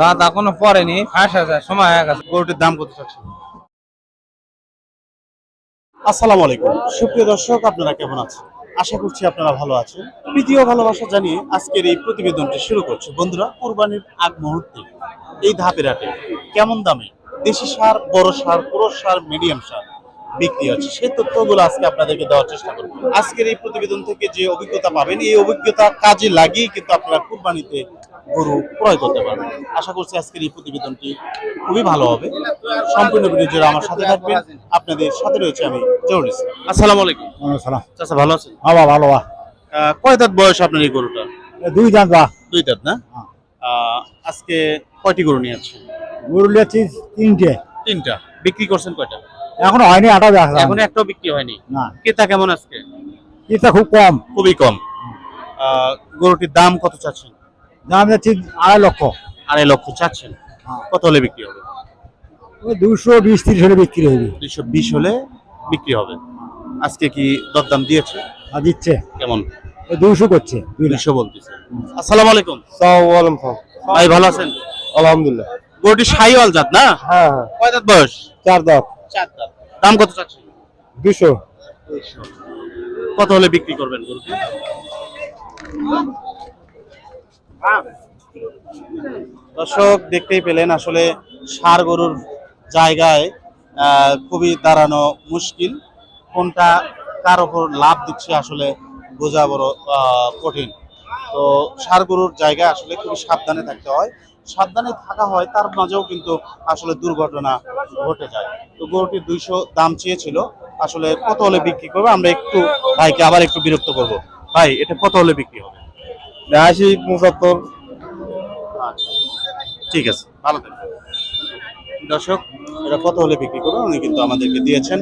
দাঁত এখনও পড়েনি। ফাঁস আছে সময় হয়ে গেছে। গরুটির দাম কত চাচ্ছেন? আসসালামু আলাইকুম। সুপ্রিয় দর্শক আপনারা কেমন আছেন? আশা করছি আপনারা ভালো আছেন। প্রীতি ও ভালোবাসা জানিয়ে আজকের এই প্রতিবেদনটি শুরু করছে। বন্ধুরা কোরবানির আগ মুহূর্তে এই ধাপের হাটে কেমন দামে দেশি সার বড় সার পুরো সার মিডিয়াম সার বিক্রি হচ্ছে? সেই তথ্যগুলো আজকে আপনাদেরকে দেওয়ার চেষ্টা করব। আজকের এই প্রতিবেদন থেকে যে অভিজ্ঞতা পাবেন এই অভিজ্ঞতা কাজে লাগিয়ে কিন্তু আপনারা কুরবানিতে গরু ক্রয় করতে পারবেন। আশা করছি আজকের এই প্রতিবেদনটি খুবই ভালো হবে। সম্পূর্ণ ভিডিও জুড়ে আমার সাথে থাকবেন। আপনাদের সাথে রয়েছে আমি জহুর ইসলাম। আসসালামু আলাইকুম। সালাম চাচা ভালো আছেন? বাবা ভালো বা কয় দাঁত বয়স আপনার এই গরুটা? দুই দাঁত বা দুই দাঁত না? আহ, আজকে কয়টি গরু নিয়ে আছেন গরু লিয়েছি তিনটে। তিনটা। বিক্রি করছেন কয়টা? এখনও হয়নি আটা দেখা এখন একটাও বিক্রি হয়নি। না। ক্রেতা কেমন আজকে? এটা খুব কম। খুবই কম। আহ, গরুটির দাম কত চাচ্ছেন? দাম যাচ্ছি আড়াই লক্ষ। আড়াই লক্ষ চাচ্ছেন। হ্যাঁ। কত হলে বিক্রি হবে? ওই দুশো বিশ তিরিশ হলে বিক্রি হবে। দুইশো বিশ হলে বিক্রি হবে। আজকে কি দরদাম দিয়েছে? দিচ্ছে। কেমন? দুশো করছে। দুই লাখ। বলতেছে। আসসালামু আলাইকুম। সালাম ভাই ভালো আছেন? আলহামদুলিল্লাহ। গরুটি সাইওয়াল জাত না? হ্যাঁ হ্যাঁ। কয় দাঁত বয়স? চার দাঁত। চার দাঁত। দাম কত চাচ্ছেন? দুশো। কত হলে বিক্রি করবেন গরুটি? দর্শক, দেখতেই পেলেন আসলে সার গরুর জায়গায় খুবই দাঁড়ানো মুশকিল। কোনটা কার ওপর লাভ দিচ্ছে আসলে বোঝা বড় কঠিন। তো সার গরুর জায়গায় আসলে খুবই সাবধানে থাকতে হয়। সাবধানে থাকা হয়, তার মাঝেও কিন্তু আসলে দুর্ঘটনা ঘটে যায়। তো গরুটির দুইশো দাম চেয়েছিল। আসলে কত হলে বিক্রি করবে? আমরা একটু ভাইকে আবার একটু বিরক্ত করব। ভাই, এটা কত হলে বিক্রি হবে? আশি পঁচাত্তর। ঠিক আছে ভালো থাকবেন। দর্শক এটা কত হলে বিক্রি করবে? উনি কিন্তু আমাদেরকে দিয়েছেন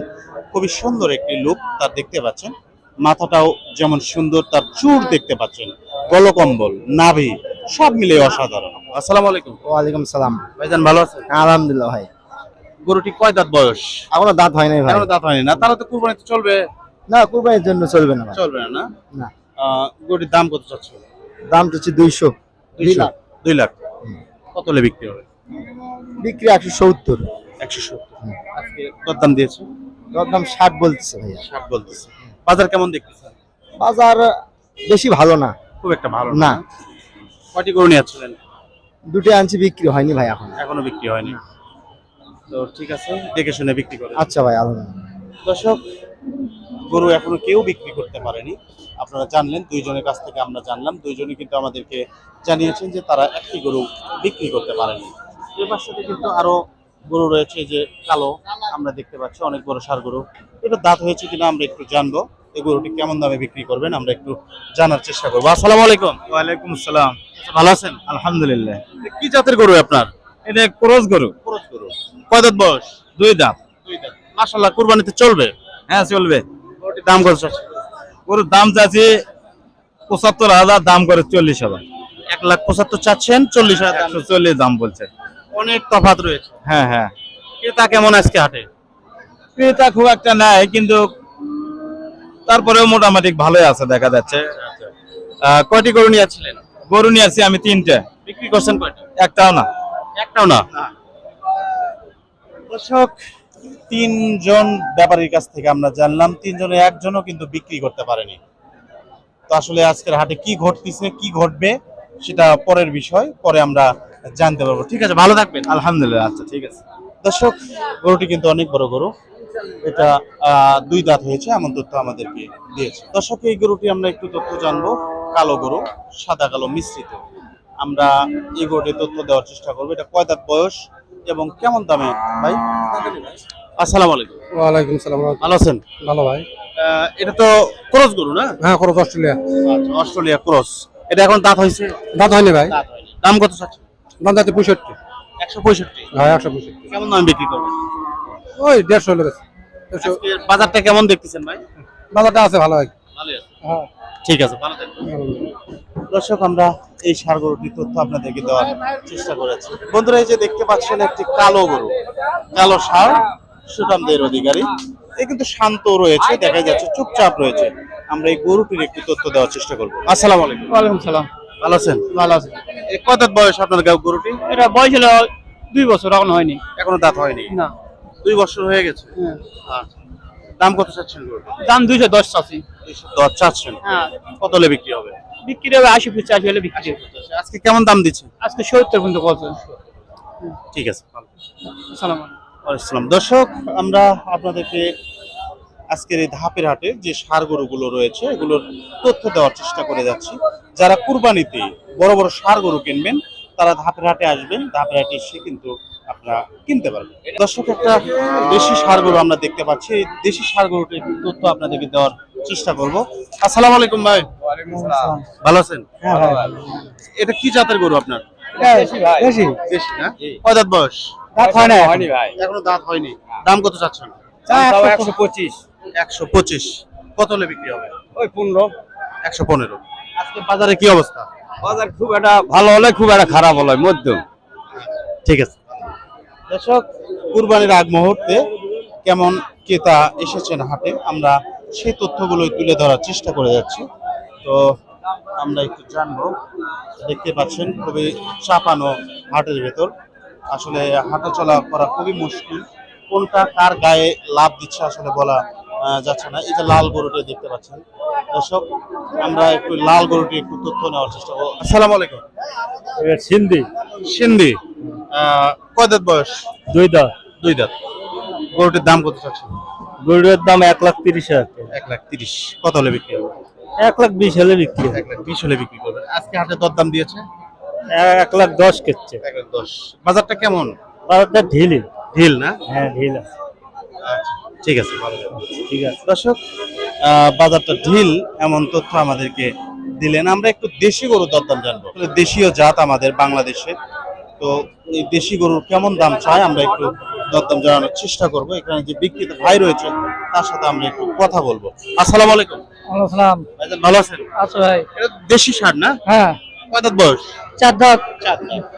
খুবই সুন্দর একটি লুক তার দেখতে পাচ্ছেন। মাথাটাও যেমন সুন্দর তার চুর দেখতে পাচ্ছেন। গলকম্বল নাভি সব মিলে অসাধারণ। আসসালামু আলাইকুম। ওয়ালাইকুম সালাম। ভাইজান ভালো আছেন? আলহামদুলিল্লাহ ভাই। গরুটি কয় দাঁত বয়স? এখনও দাঁত হয় নাই ভাই। এখনও দাঁত হয়নি না? তাহলে তো কুরবানিতে চলবে। না কুরবানির জন্য চলবে না চলবে না না? না। আহ, গরুটির দাম কত চাচ্ছে দাম হচ্ছে দুইশো। দুই লাখ। কত হলে বিক্রি হবে? বিক্রি একশো সত্তর। একশো সত্তর। দরদাম দিয়েছে? দাম ষাট বলতেছে ভাইয়া। ষাট বলতেছে। বাজার কেমন দেখতেছেন বাজার বেশি ভালো না। খুব একটা ভালো না। কয়টি গরু নিয়ে যাচ্ছিলেন দুটো আনছি বিক্রি হয়নি ভাই এখন। এখনও বিক্রি হয়নি। তো ঠিক আছে দেখে শুনে বিক্রি করে আচ্ছা ভাই আলহামদুলিল্লাহ। দর্শক গরু এখনও কেউ বিক্রি করতে পারেনি। আপনারা জানলেন দুইজনের কাছ থেকে আমরা জানলাম। দুইজনই কিন্তু আমাদেরকে জানিয়েছেন যে তারা একটি গরু বিক্রি করতে পারেনি। এর পাশে কিন্তু আরও গরু রয়েছে যে কালো আমরা দেখতে পাচ্ছি অনেক বড় সার গরু। এটা দাঁত হয়েছে কিনা আমরা একটু জানব। এই গরুটি কেমন দামে বিক্রি করবেন আমরা একটু জানার চেষ্টা করব। আসসালামু আলাইকুম। ওয়ালাইকুম আসসালাম। ভালো আছেন? আলহামদুলিল্লাহ। কি জাতের গরু আপনার? এটা ক্রস গরু। খরচ গরু। কয় দাঁত বয়স? দুই দাম দুই দাঁত। মাশাল্লাহ কুরবানিতে চলবে? হ্যাঁ চলবে। দাম কত চাচ্ছে? গরুর দাম চাচ্ছি পঁচাত্তর হাজার দাম করে চল্লিশ হাজার। এক লাখ পঁচাত্তর চাচ্ছেন চল্লিশ হাজার একশো চল্লিশ দাম বলছে। অনেক তফাৎ রয়েছে। হ্যাঁ হ্যাঁ। ক্রেতা কেমন আজকে হাটে? ক্রেতা খুব একটা নাই কিন্তু তারপরেও মোটামুটি ভালোই আছে দেখা যাচ্ছে। আহ, কয়টি গরু নিয়ে যাচ্ছিলেন গরু নিয়ে আসছি আমি তিনটে। বিক্রি করছেন কয়টা? একটাও না। একটাও না? দর্শক তিনজন ব্যাপারীর কাছ থেকে আমরা জানলাম, তিনজনে একজনও কিন্তু বিক্রি করতে পারেনি। তো আসলে আজকের হাটে কি ঘটতেছে, কি ঘটবে, সেটা পরের বিষয়, পরে আমরা জানতে পারব। ঠিক আছে, ভালো থাকবেন। আলহামদুলিল্লাহ আচ্ছা ঠিক আছে। দর্শক, গরুটি কিন্তু অনেক বড় গরু। এটা দুই দাঁত হয়েছে, এমন তথ্য আমাদেরকে দিয়েছে। দর্শক, এই গরুটি আমরা একটু তথ্য জানব। কালো গরু, সাদা কালো মিশ্রিত। আমরা এই গরুটির তথ্য দেওয়ার চেষ্টা করব। এটা কয় দাঁত বয়স এবং কেমন দামে, ভাই? আসসালামু আলাইকুম। ওয়ালাইকুম সালাম ভালো আছেন? ভালো ভাই। এটা তো ক্রস গরু না? হ্যাঁ খরচ অস্ট্রেলিয়া। আচ্ছা, অস্ট্রেলিয়া ক্রস। এটা এখন দাঁত হয়েছে? দাঁত হয়নি ভাই। দাম কত চাচ্ছে দাম যাচ্ছে পঁয়ষট্টি। একশো পঁয়ষট্টি? হ্যাঁ একশো পঁয়ষট্টি। কেমন দামে বিক্রি করবেন? ওই দেড়শো হলে বাজারটা কেমন দেখতেছেন ভাই? বাজারটা আছে ভালো ভাই। ভালো আছে। হ্যাঁ। ঠিক আছে ভালো দর্শক আমরা এই সার গরুটির তথ্য আপনাদেরকে দেওয়ার চেষ্টা করেছি। বন্ধুরা এই যে দেখতে পাচ্ছেন একটি কালো গরু। কালো সার। সুঠামদের অধিকারী। এ কিন্তু শান্ত রয়েছে দেখা যাচ্ছে চুপচাপ রয়েছে। আমরা এই গরুটির একটি তথ্য দেওয়ার চেষ্টা করব। আসসালাম আলাইকুম। ওয়ালাইকুম সালাম। ভালো আছেন? ভালো আছে। এ কত বয়স আপনার গা- গরুটি? এটা বয়স হলো দুই বছর এখন হয়নি। এখনও দাঁত হয়নি? না। দুই বছর হয়ে গেছে? হ্যাঁ। আচ্ছা। দাম কত চাচ্ছেন গরুটি? দাম দুইশো দশ চাষি দুইশো দশ চাচ্ছেন? হ্যাঁ। কত হলে বিক্রি হবে? বিক্রি হবে আশি পঁচাশি হলে বিক্রি হবে। আজকে কেমন দাম দিচ্ছে আজকে সত্তর পর্যন্ত কত ঠিক আছে ভালো। সালাম আসসালাম দর্শক আমরা আপনাদেরকে আজকের এই ধাপের হাটে যে সার গরুগুলো রয়েছে এগুলোর তথ্য দেওয়ার চেষ্টা করে যাচ্ছি। যারা কুরবানিতে বড় বড় সার গরু কিনবেন তারা ধাপের হাটে আসবেন। ধাপের হাটে এসে কিন্তু আপনারা কিনতে পারবেন। দর্শক একটা দেশি সার গরু আমরা দেখতে পাচ্ছি। এই দেশি সার গরুটির একটু তথ্য আপনাদেরকে দেওয়ার চেষ্টা করব। আসসালামু আলাইকুম ভাই। ভালো আছেন? এটা কি জাতের গরু আপনার? বেশি দেশি না? কয় বয়স? দাঁত হয় না হয়নি ভাই। এখনও দাঁত হয়নি। দাম কত চাচ্ছেন? একশো পঁচিশ। একশো পঁচিশ। কত হলে বিক্রি হবে? ওই পনেরো। একশো পনেরো। আজকে বাজারে কি অবস্থা? বাজার খুব একটা ভালো হলে খুব একটা খারাপ হলে মধ্যম। ঠিক আছে। দর্শক কুরবানির আগ মুহূর্তে কেমন ক্রেতা এসেছেন হাটে আমরা সেই তথ্যগুলোই তুলে ধরার চেষ্টা করে যাচ্ছি। তো আমরা একটু জানব দেখতে পাচ্ছেন খুবই চাপানো হাটের ভেতর। আসলে হাঁটা চলা করা খুবই মুশকিল। কোনটা কার গায়ে লাভ দিচ্ছে আসলে বলা যাচ্ছে না। এই যে লাল গরুটি দেখতে পাচ্ছেন। দর্শক আমরা একটু লাল গরুটি একটু তথ্য নেওয়ার চেষ্টা করব। আসসালামু আলাইকুম। সিন্ধি। সিন্ধি। কয় দাঁত বয়স? দুই দাঁত। দুই দাঁত। গরুটির দাম কত চাচ্ছেন? গরুর দাম এক লাখ তিরিশ হাজার। এক লাখ তিরিশ। কত হলে বিক্রি হবে? এক লাখ বিশ হলে বিক্রি এক লাখ বিশ হলে বিক্রি করবে। আজকে হাটে দর দাম দিয়েছে? এক লাখ দশ কেচ্ছে। এক লাখ দশ। বাজারটা কেমন? বাজারটা ঢিলি। ঢিল না? হ্যাঁ ঢিল আছে। আচ্ছা, ঠিক আছে ঠিক আছে। দর্শক আহ, বাজারটা ঢিল এমন তথ্য আমাদেরকে দিলেন। আমরা একটু দেশি গরুর দরদাম জানব। দেশীয় জাত আমাদের বাংলাদেশে। তো এই দেশি গরুর কেমন দাম চাই আমরা একটু দরদাম জানানোর চেষ্টা করব। এখানে যে বিক্রিত ভাই রয়েছে তার সাথে আমরা একটু কথা বলব। আসসালামু আলাইকুম। ভালো আছেন? আছো ভাই। দেশি সার না? হ্যাঁ। কয় দাঁত বয়স? চার দাঁত।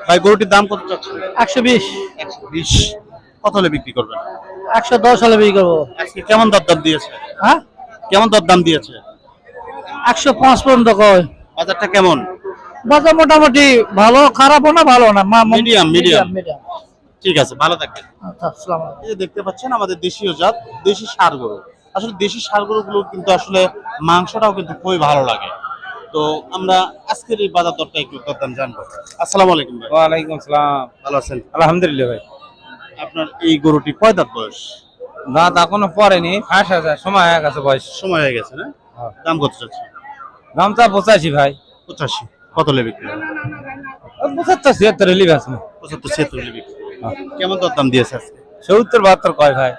ভাই গরুটির দাম কত চাচ্ছেন? একশো বিশ। একশো বিশ। কত হলে বিক্রি করবেন? একশো দশ হলে বিক্রি করব। আজকে কেমন দরদাম দিয়েছে? হ্যাঁ? কেমন দরদাম দিয়েছে? একশো পাঁচ পর্যন্ত কয়। বাজারটা কেমন? বাজার মোটামুটি ভালো খারাপও না ভালো না Medium, medium. মিডিয়াম ঠিক আছে ভালো থাকবেন। আচ্ছা আসসালামু এই দেখতে পাচ্ছেন আমাদের দেশীয় জাত দেশি সার গরু। আসলে দেশি সার গরুগুলো কিন্তু আসলে মাংসটাও কিন্তু খুবই ভালো লাগে। তো আমরা আজকের এই বাজার দরটা একটু দরদাম জানব। আসসালামু আলাইকুম ভাই। ওয়ালাইকুম আসসালাম ভালো আছেন? আলহামদুলিল্লাহ ভাই। আপনার এই গরুটি কয় দাঁত বয়স? দাঁত এখনও পড়েনি ফাঁস হাজার সময় হয়ে গেছে বয়স। সময় হয়ে গেছে না? হ্যাঁ। দাম কত চাচ্ছে দামটা পঁচাশি ভাই। পঁচাশি। কত লে বিক্রি হবে ওই পঁচাত্তর ছিয়াত্তর রিলিভ আছে পঁচাত্তর ছিয়াত্তর লে বিক্রি কেমন দাম দিয়েছে আজকে? সত্তর বাহাত্তর কয় ভাই।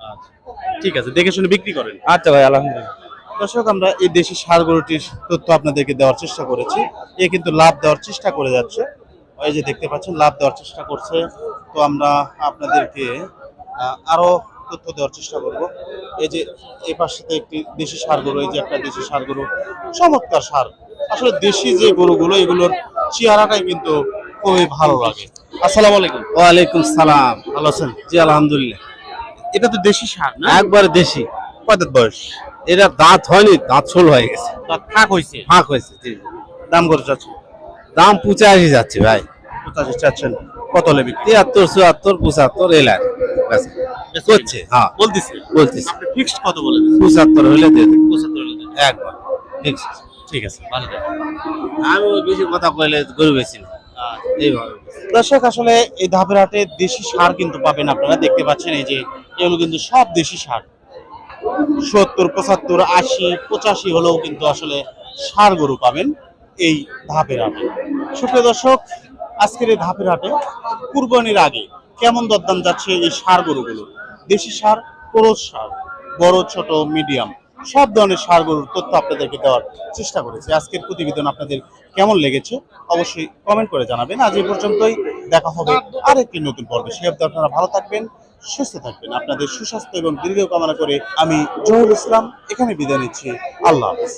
আচ্ছা। ঠিক আছে দেখে শুনে বিক্রি করেন। আচ্ছা ভাই আলহামদুলিল্লাহ। দর্শক আমরা এই দেশি সার গরুটির তথ্য আপনাদেরকে দেওয়ার চেষ্টা করেছি। এ কিন্তু লাভ দেওয়ার চেষ্টা করে যাচ্ছে। এই যে দেখতে পাচ্ছেন লাভ দেওয়ার চেষ্টা করছে। তো আমরা আপনাদেরকে আহ, আরও তথ্য দেওয়ার চেষ্টা করব। এই যে এই পাশে একটি দেশি সার গরু এই যে একটা দেশি সার গরু চমৎকার সার। আসলে দেশি যে গরুগুলো এগুলোর চেহারাটাই কিন্তু খুবই ভালো লাগে। আসসালামু আলাইকুম। ওয়ালাইকুম সালাম। ভালো আছেন? জি আলহামদুলিল্লাহ। এটা তো দেশি সার না? একবার দেশি। কয় দাঁত বয়স? এটা দাঁত হয়নি দাঁত ছোল হয়ে গেছে। ফাঁক হয়েছে? ফাঁক হয়েছে জি। দাম কত চাচ্ছেন? দাম পঁচাশি যাচ্ছে ভাই। পঁচাশি চাচ্ছেন। কত বিক্রি তিয়াত্তর চুয়াত্তর পঁচাত্তর এলার করছে হ্যাঁ। বলতেছি। বলতেছি। ফিক্সড কত বলে পঁচাত্তর হলে দিয়ে দেবে। পঁচাত্তর হলে একবার। ঠিক আছে। ঠিক আছে ভালো আমি বেশি কথা কইলে গরু বেশি না। এইভাবে। দর্শক আসলে এই ধাপের হাটে দেশি সার কিন্তু পাবেন আপনারা। দেখতে পাচ্ছেন এই যে এগুলো কিন্তু সব দেশি সার। সত্তর, পঁচাত্তর, আশি, পঁচাশি হলেও কিন্তু আসলে সার গরু পাবেন এই ধাপের হাটে। সুপ্রিয় দর্শক, আজকের এই ধাপের হাটে কুরবানির আগে কেমন দরদাম যাচ্ছে এই সার গরুগুলো? দেশি সার ক্রোজ সার, বড়, ছোট, মিডিয়াম, সব ধরনের সার গরুর তথ্য আপনাদেরকে দেওয়ার চেষ্টা করেছি। আজকের প্রতিবেদন আপনাদের কেমন লেগেছে অবশ্যই কমেন্ট করে জানাবেন। আজ এই পর্যন্তই। দেখা হবে আরেকটি নতুন পর্বে। সে আপনারা ভালো থাকবেন। সুস্থ থাকবেন। আপনাদের সুস্বাস্থ্য এবং দীর্ঘ কামনা করে আমি জহুর ইসলাম, এখানে বিদায় নিচ্ছি। আল্লাহ হাফেজ।